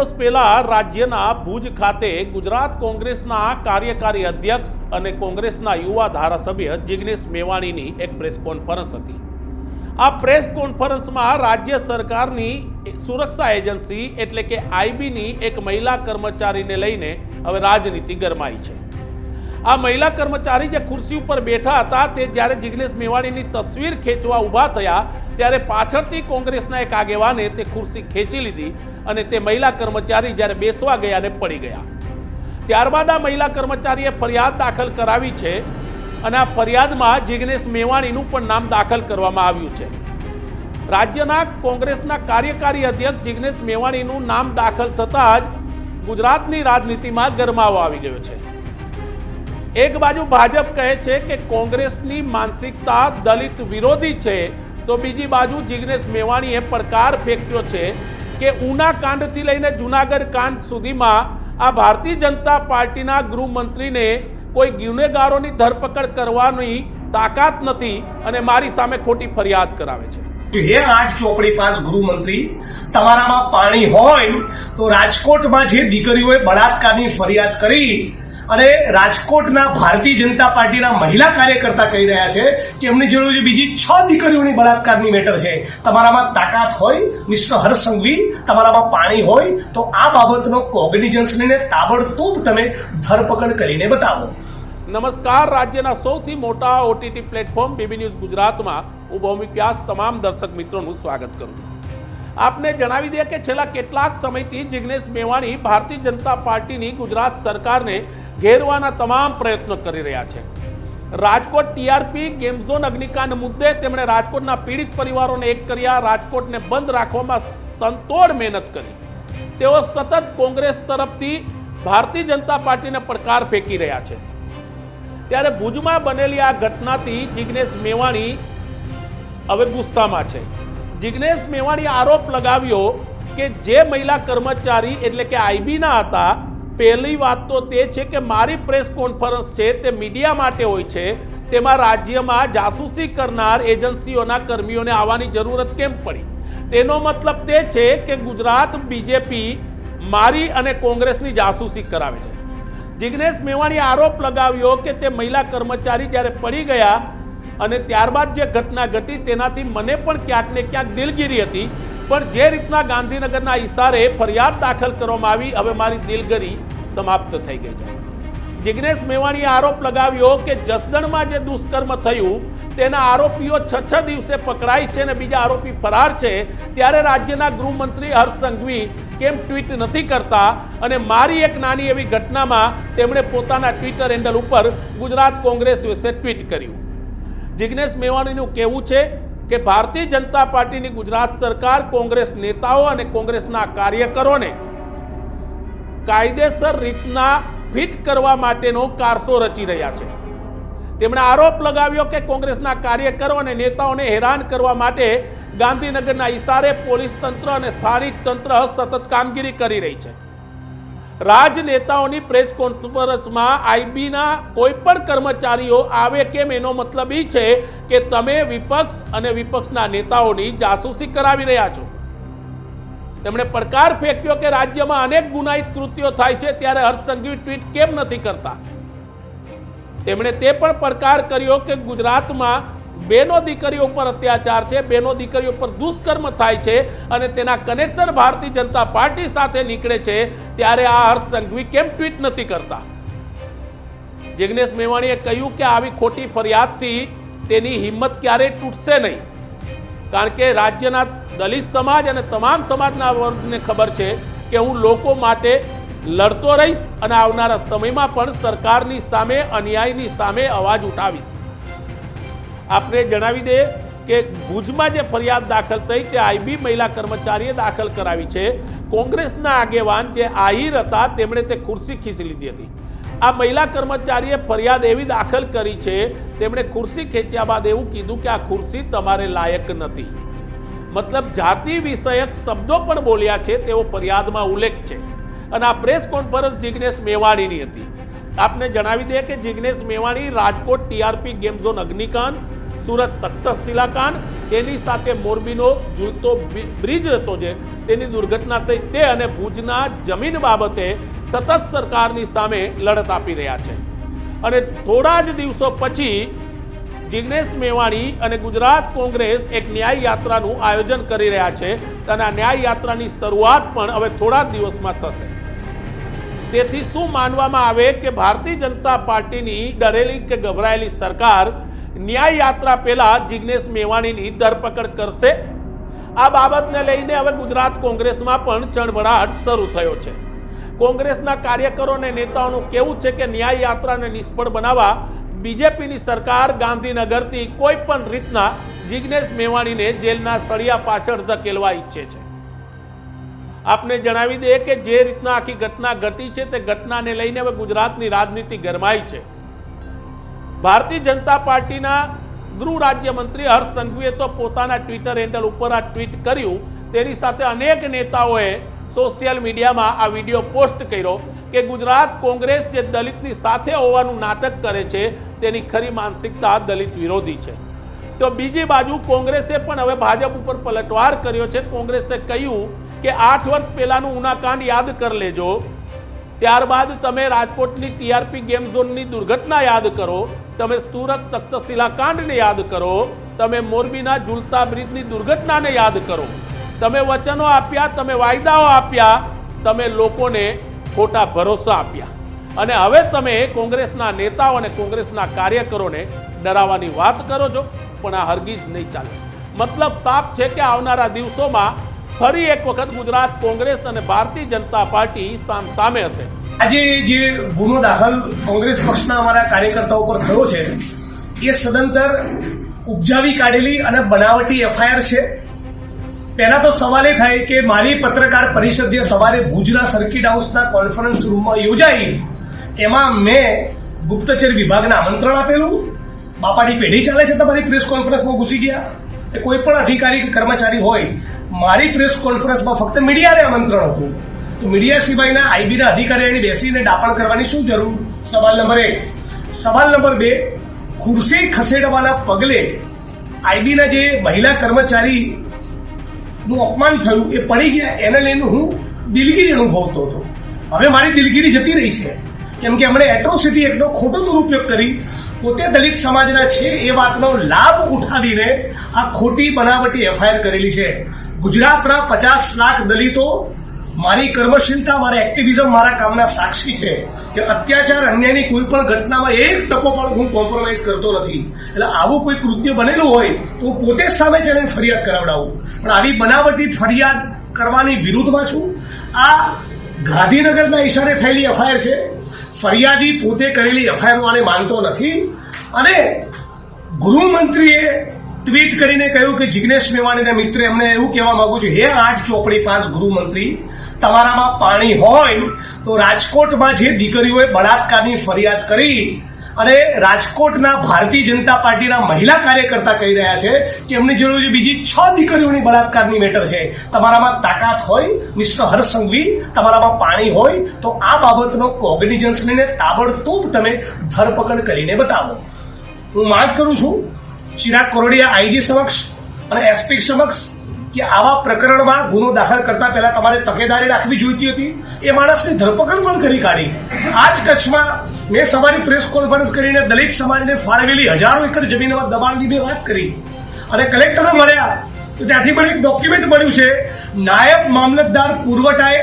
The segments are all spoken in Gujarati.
દિવસ પહેલા રાજ્યના ભુજ ખાતે ગુજરાત કોંગ્રેસના કાર્યકારી અધ્યક્ષ અને કોંગ્રેસના યુવા ધારાસભ્ય જિગ્નેશ મેવાણીની એક પ્રેસ કોન્ફરન્સ હતી. આ પ્રેસ કોન્ફરન્સમાં રાજ્ય સરકારની સુરક્ષા એજન્સી એટલે કે આઈબીની એક મહિલા કર્મચારીને લઈને હવે રાજનીતિ ગરમાઈ છે. આ મહિલા કર્મચારી જે ખુરશી ઉપર બેઠા હતા તે જ્યારે જિગ્નેશ મેવાણીની તસવીર ખેંચવા ઊભા થયા ત્યારે પાછળથી કોંગ્રેસના એક આગેવાને તે ખુરશી ખેંચી લીધી અને તે મહિલા કર્મચારી જ્યારે બેસવા ગયા ને પડી ગયા. ત્યારબાદ આ મહિલા કર્મચારીએ ફરિયાદ દાખલ કરાવી છે અને આ ફરિયાદમાં જિગ્નેશ મેવાણીનું પણ નામ દાખલ કરવામાં આવ્યું છે. રાજ્યના કોંગ્રેસના કાર્યકારી અધ્યક્ષ જિગ્નેશ મેવાણીનું નામ દાખલ થતાં જ ગુજરાતની રાજનીતિમાં ગરમાવો આવી ગયો છે. એક બાજુ ભાજપ કહે છે કે કોંગ્રેસની માનસિકતા દલિત વિરોધી છે તો બીજી બાજુ જિગ્નેશ મેવાણીએ પડકાર ફેંક્યો છે કે ઉના કાંડથી લઈને જુનાગઢ કાંડ સુધીમાં આ ભારતીય જનતા પાર્ટીના ગૃહમંત્રીને કોઈ ગુનેગારોની ધરપકડ કરવાની તાકાત નથી અને મારી સામે ખોટી ફરિયાદ કરાવે છે. હે રાજ ચોપડી પાસ ગૃહમંત્રી, તમારામાં પાણી હોય તો રાજકોટમાં જે દીકરીઓએ બળાત્કારની ફરિયાદ કરી અને રાજકોટના ભારતીય જનતા પાર્ટીના મહિલા કાર્યકર્તા કહી રહ્યા છે કે એમની છે બીજી છ દીકરીઓની બળાત્કારની મેટર છે. તમારામાં તાકાત હોય મિસ્ટર હર્ષ તમારામાં પાણી હોય, તો આ બાબતનો કોગ્નિઝન્સ લઈને તાબડતોબ તમે ધરપકડ કરીને બતાવો. નમસ્કાર, રાજ્યના સૌથી મોટા ઓટીટી પ્લેટફોર્મ બીબી ન્યૂઝ ગુજરાતમાં હું ભૌમિક વ્યાસ, તમામ દર્શક મિત્રોનું સ્વાગત કરું છું. આપને જણાવી દઈએ કે છેલ્લા કેટલાક સમયથી જિગ્નેશ મેવાણી ભારતીય જનતા પાર્ટીની ગુજરાત સરકારને ઘેરવાના તમામ પ્રયત્નો કરી રહ્યા છે. રાજકોટ ટીઆરપી, ગેમ ઝોન, અગ્નિકાંડ મુદ્દે તેમણે રાજકોટના પીડિત પરિવારોને એક કર્યા, રાજકોટને બંધ રાખવામાં તનતોડ મહેનત કરી. તેઓ સતત કોંગ્રેસ તરફથી ભારતીય જનતા પાર્ટીને પડકાર ફેંકી રહ્યા છે. ત્યારે ભુજમાં બનેલી આ ઘટનાથી જિગ્નેશ મેવાણી હવે ગુસ્સામાં છે. જિગ્નેશ મેવાણીએ આરોપ લગાવ્યો કે જે મહિલા કર્મચારી એટલે કે આઈબીના હતા પહેલી વાત તો તે છે કે મારી પ્રેસ કોન્ફરન્સ છે તે મીડિયા માટે હોય છે. તેમાં રાજ્યમાં જાસૂસી કરનાર એજન્સીઓના કર્મીઓને આવવાની જરૂરત કેમ પડી? તેનો મતલબ તે છે કે ગુજરાત બીજેપી મારી અને કોંગ્રેસની જાસૂસી કરાવે છે. જિગ્નેશ મેવાણીએ આરોપ લગાવ્યો કે તે મહિલા કર્મચારી જ્યારે પડી ગયા અને ત્યારબાદ જે ઘટના ઘટી તેનાથી મને પણ ક્યાંક ને ક્યાંક દિલગીરી હતી. પણ જે રીતના ગાંધીનગરના ઈશારે ફરિયાદ દાખલ કરવામાં આવી, હવે મારી દિલગરી સમાપ્ત થઈ ગઈ છે. જિગ્નેશ મેવાણીએ આરોપ લગાવ્યો કે જસદણમાં જે દુષ્કર્મ થયું, તેના આરોપીઓ છ છ દિવસે પકડાય છે અને બીજા આરોપી ફરાર છે. ત્યારે રાજ્યના ગૃહમંત્રી હર્ષ સંઘવી કેમ ટ્વીટ નથી કરતા અને મારી એક નાની એવી ઘટનામાં તેમણે પોતાના ટ્વિટર હેન્ડલ ઉપર ગુજરાત કોંગ્રેસ વિશે ટ્વીટ કર્યું. જિગ્નેશ મેવાણીનું કહેવું છે કે ભારતીય જનતા પાર્ટીની ગુજરાત સરકાર કોંગ્રેસ નેતાઓ અને કોંગ્રેસના કાર્યકરોને કાયદેસર રીતના ફિટ કરવા માટેનો કારસો રચી રહ્યા છે. તેમણે આરોપ લગાવ્યો કે કોંગ્રેસના કાર્યકરો અને નેતાઓને હેરાન કરવા માટે ગાંધીનગરના ઈશારે પોલીસ તંત્ર અને સ્થાનિક તંત્ર સતત કામગીરી કરી રહી છે. રાજનેતાઓની પ્રેસ કોન્ફરન્સમાં આઈબીના કોઈ પણ કર્મચારીઓ આવે કેમ? એનો મતલબ એ છે કે તમે વિપક્ષ અને વિપક્ષના નેતાઓની જાસૂસી કરાવી રહ્યા છો. તેમણે પડકાર ફેંક્યો કે રાજ્યમાં અનેક ગુનાહિત કૃત્યો થાય છે ત્યારે હર્ષ સંઘવી ટ્વીટ કેમ નથી કરતા? તેમણે તે પણ પડકાર કર્યો કે ગુજરાતમાં બેનો દીકરીઓ પર અત્યાચાર છે, બેનો દીકરીઓ ઉપર દુષ્કર્મ થાય છે અને તેના કનેક્શન ભારતીય જનતા પાર્ટી સાથે નીકળે છે, ત્યારે આ હર્ષ સંઘવી કેમ ટ્વીટ નથી કરતા? જિગ્નેશ મેવાણીએ કહ્યું કે આવી ખોટી ફરિયાદથી તેની હિંમત ક્યારેય તૂટશે નહીં. કારણ કે રાજ્યના દલિત સમાજ અને તમામ સમાજના વર્ગને ખબર છે કે હું લોકો માટે લડતો રહીશ અને આવનારા સમયમાં પણ સરકારની સામે, અન્યાયની સામે અવાજ ઉઠાવીશ. આપને જણાવી દે કે ભુજમાં જે ફરિયાદ દાખલ થઈ, તે આઈબી મહિલા કર્મચારીએ દાખલ કરાવી છે. કોંગ્રેસના આગેવાન જે આહિર હતા, તેમણે તે ખુરશી ખીસી લીધી હતી. આ મહિલા કર્મચારીએ ફરિયાદ એવી દાખલ કરી છે, તેમણે ખુરશી ખેંચ્યા બાદ એવું કીધું કે આ ખુરશી તમારે લાયક નથી. મતલબ જાતિ વિષયક શબ્દો પણ બોલ્યા છે તેવો ફરિયાદમાં ઉલ્લેખ છે. અને આ પ્રેસ કોન્ફરન્સ જિગ્નેશ મેવાણીની હતી. આપને જણાવી દઈએ કે Jignesh Mevani Rajkot TRP game zone અગ્નિકાંડ Surat Takshashila કાંડ તેની સાથે મોરબીનો ઝૂલતો બ્રિજ હતો જે, તેની દુર્ઘટના થઈ તે અને ભુજના જમીન બાબતે સતત સરકારની સામે લડત આપી રહ્યા છે. અને થોડા જ દિવસો પછી જિગ્નેશ મેવાણી અને ગુજરાત કોંગ્રેસ એક ન્યાય યાત્રાનું આયોજન કરી રહ્યા છે અને આ ન્યાય યાત્રાની શરૂઆત પણ હવે થોડા દિવસમાં થશે. તેથી શું માનવામાં આવે કે ભારતીય જનતા પાર્ટીની ડરેલી કે ગભરાયેલી સરકાર ન્યાય યાત્રા પહેલા જિગ્નેશ મેવાણીની ધરપકડ કરશે. આ બાબતને લઈને હવે ગુજરાત કોંગ્રેસમાં પણ ચણભડાટ શરૂ થયો છે. કોંગ્રેસના કાર્યકરો અને નેતાઓનું કેવું છે કે ન્યાય યાત્રાને નિષ્ફળ બનાવવા બીજેપીની સરકાર ગાંધીનગરથી કોઈ પણ રીતના જિગ્નેશ મેવાણીને જેલના સળિયા પાછળ ધકેલવા ઈચ્છે છે. આપને જણાવી દઈએ કે જે રીતના આખી ઘટના ઘટી છે તે ઘટનાને લઈને હવે ગુજરાતની રાજનીતિ ગરમાઈ છે. ભારતીય જનતા પાર્ટીના ગૃહ રાજ્યમંત્રી હર્ષ સંઘવીએ તો પોતાના ટ્વિટર હેન્ડલ ઉપર આ ટ્વીટ કર્યું. તેની સાથે અનેક નેતાઓએ સોશિયલ મીડિયામાં આ વીડિયો પોસ્ટ કર્યો કે ગુજરાત કોંગ્રેસ જે દલિતની સાથે હોવાનું નાટક કરે છે, તેની ખરી માનસિકતા દલિત વિરોધી છે. તો બીજી બાજુ કોંગ્રેસે પણ હવે ભાજપ ઉપર પલટવાર કર્યો છે. કોંગ્રેસે કહ્યું કે આઠ વર્ષ પહેલાનું ઉનાકાંડ યાદ કરી લેજો. ત્યારબાદ તમે રાજકોટની ટીઆરપી ગેમ ઝોનની દુર્ઘટના યાદ કરો, તમે સુરત તક્ષશિલા કાંડને યાદ કરો, તમે મોરબીના ઝુલતા બ્રિજની દુર્ઘટનાને યાદ કરો. તમે વચનો આપ્યા, તમે વાયદાઓ આપ્યા, તમે લોકોને ખોટા ભરોસા આપ્યા. અને હવે તમે કોંગ્રેસના નેતાઓ અને કોંગ્રેસના કાર્યકરોને ડરાવવાની વાત કરો છો, પણ આ હરગીજ નહીં ચાલે. મતલબ સાફ છે કે આવનારા દિવસોમાં ફરી એક વખત ગુજરાત કોંગ્રેસ અને ભારતીય જનતા પાર્ટી સામ હશે. આજે જે ગુનો દાખલ કોંગ્રેસ પક્ષના અમારા કાર્યકર્તાઓ પર થયો છે, એ સદંતર ઉપજાવી કાઢેલી અને બનાવટી એફઆઈઆર છે. પહેલા તો સવાલ એ થાય કે મારી પત્રકાર પરિષદ જે સવારે ભુજના સર્કિટ હાઉસના કોન્ફરન્સ રૂમમાં યોજાઈ, એમાં મેં ગુપ્તચર વિભાગને આમંત્રણ આપેલું. બાપાની પેઢી ચાલે છે તમારી પ્રેસ કોન્ફરન્સમાં ઘૂસી ગયા. એ કોઈ પણ અધિકારી કર્મચારી હોય, મારી પ્રેસ કોન્ફરન્સમાં ફક્ત મીડિયાને આમંત્રણ હતું. તો મીડિયા સિવાયના આઈબીના અધિકારીઓની બેસીને ડાપણ કરવાની શું જરૂર? સવાલ નંબર એક. સવાલ નંબર બે. ખુરશી ખસેડવાના પગલે આઈબીના જે મહિલા કર્મચારી નું અપમાન થયું, એ પડી ગયા. એને લઈને હું દિલગીરી અનુભવતો હતો. હવે મારી દિલગીરી જતી રહી છે. કેમ કે એમણે એટ્રોસિટી એક્ટનો ખોટો દુરુપયોગ કરી. પોતે દલિત સમાજના છે, એ વાતનો લાભ ઉઠાવીને આ ખોટી બનાવટી એફઆઈઆર કરેલી છે. ગુજરાતના પચાસ લાખ દલિતો, મારી કર્મશીલતા, મારા એક્ટિવિઝમ, મારા કામના સાક્ષી છે કે અત્યાચાર, અન્યાયની કોઈ પણ ઘટનામાં એક ટકો પણ હું કોમ્પ્રોમાઇઝ કરતો નથી. એટલે આવું કોઈ કૃત્ય બનેલું હોય તો હું પોતે સામે જઈને ફરિયાદ કરાવડાવું. પણ આવી બનાવટી ફરિયાદ કરવાની વિરુદ્ધમાં છું. આ ગાંધીનગરના ઈશારે થયેલી એફઆઈઆર છે. ફરિયાદી પોતે કરેલી એફઆઈઆર આને માનતો નથી. અને ગૃહમંત્રીએ ટ્વીટ કરીને કહ્યું કે જિગ્નેશ મેવાણીના મિત્રે એમને એવું કહેવા માંગુ છું, હે આઠ ચોપડી પાંચ ગૃહમંત્રી, તમારામાં પાણી હોય તો રાજકોટમાં જે દીકરીઓએ બળાત્કારની ફરિયાદ કરી અને રાજકોટના ભારતીય જનતા પાર્ટીના મહિલા કાર્યકર્તા કહી રહ્યા છે કે એમની છે બીજી છ દીકરીઓની બળાત્કારની મેટર છે, તમારામાં તાકાત હોય મિસ્ટર હર્ષ સંઘવી, તમારામાં પાણી હોય, તો આ બાબતનો કોગ્નિજન્સ લઈને તાબડતોબ તમે ધરપકડ કરીને બતાવો. હું માંગ કરું છું, ચિરાગ કોરડિયા આઈજી સમક્ષ અને એસપી સમક્ષ, કે આવા પ્રકરણમાં ગુનો દાખલ કરતા પહેલા તમારે તકેદારી રાખવી જોઈતી હતી. એ માણસની ધરપકડ પણ કરી કાઢી. આ જ કચ્છમાં મેં સવારે પ્રેસ કોન્ફરન્સ કરીને દલિત સમાજને ફાળવેલી હજારો એકર જમીનમાં દબાણની મેં વાત કરી. અને કલેક્ટરને મળ્યા તો ત્યાંથી પણ એક ડોક્યુમેન્ટ મળ્યું છે. નાયબ મામલતદાર પુરવઠાએ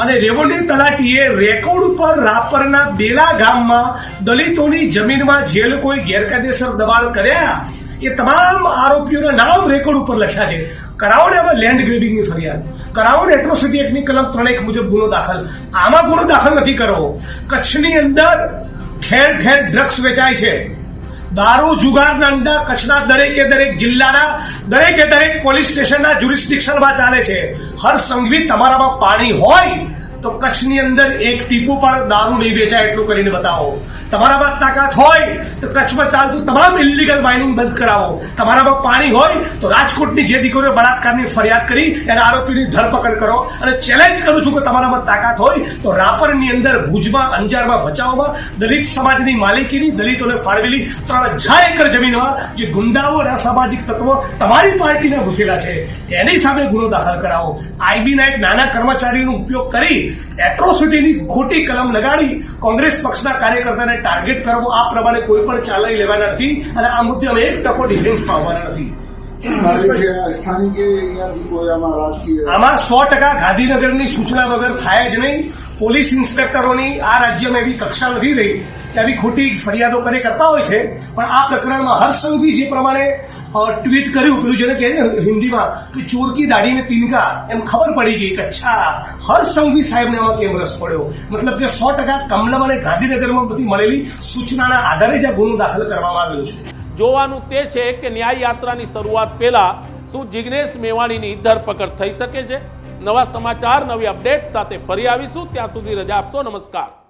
અને રેવન્યુ તલાટીએ રેકોર્ડ ઉપર રાપરના બેલા ગામમાં દલિતોની જમીનમાં જે લોકોએ ગેરકાયદેસર દબાણ કર્યા એ તમામ આરોપીઓના નામ રેકોર્ડ ઉપર લખ્યા છે. કરાવો ને હવે લેન્ડ ગ્રેડિંગની ફરિયાદ. કરાવો ને એટ્રોસિટી એક્ટની કલમ ત્રણ એક મુજબ ગુનો દાખલ. આમાં ગુનો દાખલ નથી કરવો. કચ્છની અંદર ઠેર ઠેર ડ્રગ્સ વેચાય છે. દારૂ, જુગારના અંડા, કચ્છના દરેકે દરેક જિલ્લાના, દરેકે દરેક પોલીસ સ્ટેશનના જ્યુરિસ્ડિક્શનમાં ચાલે છે. હર સંઘવી તમારામાં પાણી હોય તો કચ્છની અંદર એક ટીપું પણ દારૂ નહીં વેચાય એટલું કરીને બતાવો. તમારામાં તાકાત હોય તો કચ્છમાં ચાલતું તમામ ઇલીગલ માઇનિંગ બંધ કરાવો. તમારામાં પાણી હોય તો રાજકોટની જે દીકરીઓ બળાત્કારની ફરિયાદ કરી, એના આરોપીની ધરપકડ કરો. અને ચેલેન્જ કરું છું કે તમારામાં તાકાત હોય તો રાપરની અંદર ભુજમાં, અંજારમાં ભચાઉમાં દલિત સમાજની માલિકીની દલિતોને ફાળવેલી ત્રણ હજાર એકર જમીનમાં જે ગુંડાઓ અને અસામાજિક તત્વો તમારી પાર્ટીના ઘૂસેલા છે. એની સામે ગુનો દાખલ કરાવો. આઈબીના એક નાના કર્મચારીનો ઉપયોગ કરી એટ્રોસિટીની ખોટી કલમ લગાડી કોંગ્રેસ પક્ષના કાર્યકર્તાને ટાર્ગેટ કરવો આ પ્રમાણે કોઈ પણ ચાલાઈ લેવાના નથી અને આ મુદ્દે અમે એક ટકો ડિફેન્સમાં આવવાના નથી. આમાં સો ટકા ગાંધીનગરની સૂચના વગર થાય જ નહીં. પોલીસ ઇન્સ્પેક્ટરોની આ રાજ્યમાં એવી કક્ષા નથી રહી. કે આવી ખોટી ફરિયાદો કરે કરતા હોય છે. પણ આ પ્રકરણમાં હર્ષસંઘવી જે પ્રમાણે ટ્વીટ કર્યું પેલું જેને કહે હિન્દીમાં કે ચોર કી દાઢી ને તિનકા એમ ખબર પડી ગઈ કે અચ્છા હર્ષસંઘવી સાહેબને આમાં કેમ રસ પડ્યો મતલબ કે સો ટકા કમલમ અને ગાંધીનગરમાં બધી મળેલી સૂચનાના આધારે જ આ ગુનો દાખલ કરવામાં આવ્યો છે જોવાનું તે છે કે ન્યાય યાત્રાની શરૂઆત પહેલા શું જિગ્નેશ મેવાણીની ધરપકડ થઈ શકે છે? નવા સમાચાર, નવી અપડેટ સાથે ફરી આવીશું. ત્યાં સુધી રજા આપશો. નમસ્કાર.